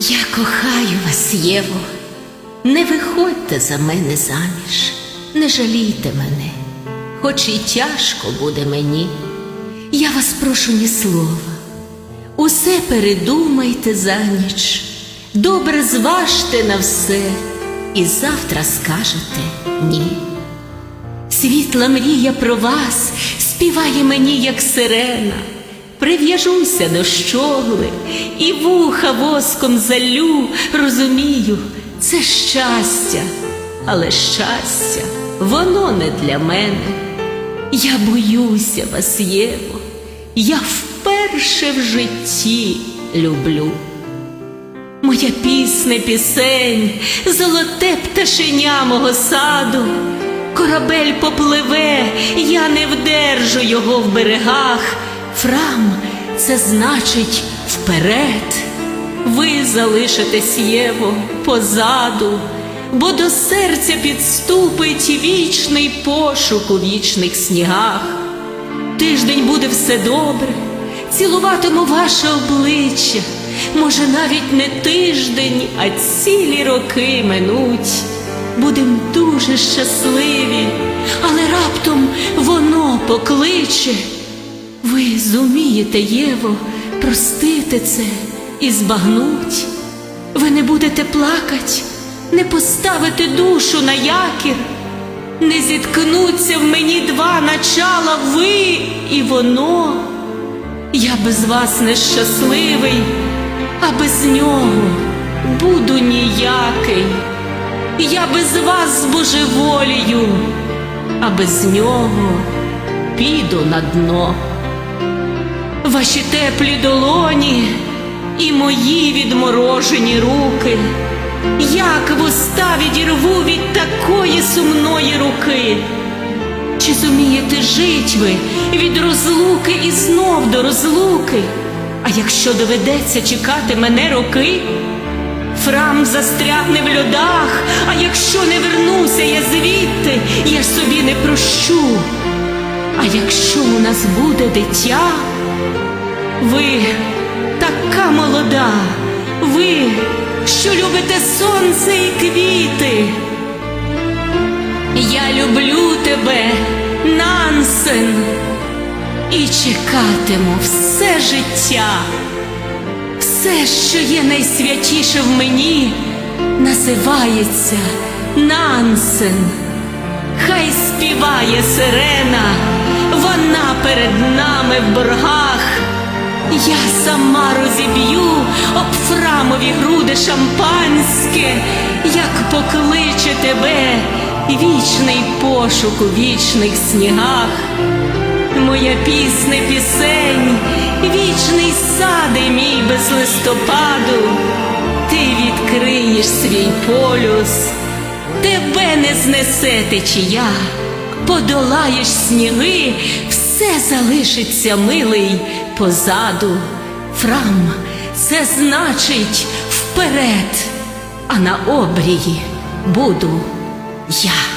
Я кохаю вас, Єво. Не виходьте за мене заміж, не жалійте мене, хоч і тяжко буде мені. Я вас прошу ні слова. Усе передумайте за ніч, добре зважте на все, і завтра скажете ні. Світла мрія про вас співає мені, як сирена. Прив'яжуся до щогли і вуха воском залю, розумію, це щастя, але щастя, воно не для мене. Я боюся вас, Єво, я вперше в житті люблю. Моя пісня пісень, золоте пташеня мого саду, корабель попливе, я не вдержу його в берегах. Фрам, це значить вперед. Ви залишитесь Єво позаду, бо до серця підступить вічний пошук у вічних снігах. Тиждень буде все добре, цілуватиму ваше обличчя. Може, навіть не тиждень, а цілі роки минуть. Будем дуже щасливі, але раптом воно покличе. Ви зумієте, Єво, простити це і збагнуть. Ви не будете плакать, не поставите душу на якір, не зіткнуться в мені два начала ви і воно. Я без вас нещасливий, а без нього буду ніякий. Я без вас збожеволію, а без нього піду на дно. Ваші теплі долоні і мої відморожені руки, як вуста відірву від такої сумної руки. Чи зумієте жить ви від розлуки і знов до розлуки? А якщо доведеться чекати мене роки, Фрам застрягне в льодах, а якщо не вернуся я звідти, я собі не прощу. Якщо у нас буде дитя, ви така молода, ви, що любите сонце і квіти. Я люблю тебе, Нансен, і чекатиму все життя. Все, що є найсвятіше в мені, називається Нансен. Хай співає сирена, вона перед нами в боргах. Я сама розіб'ю об фрамові груди шампанське, як покличе тебе вічний пошук у вічних снігах. Моя пісня пісень, вічний сади мій без листопаду, ти відкриєш свій полюс, тебе не знесе течія, подолаєш сніги, все залишиться милий позаду. Фрам, це значить вперед, а на обрії буду я.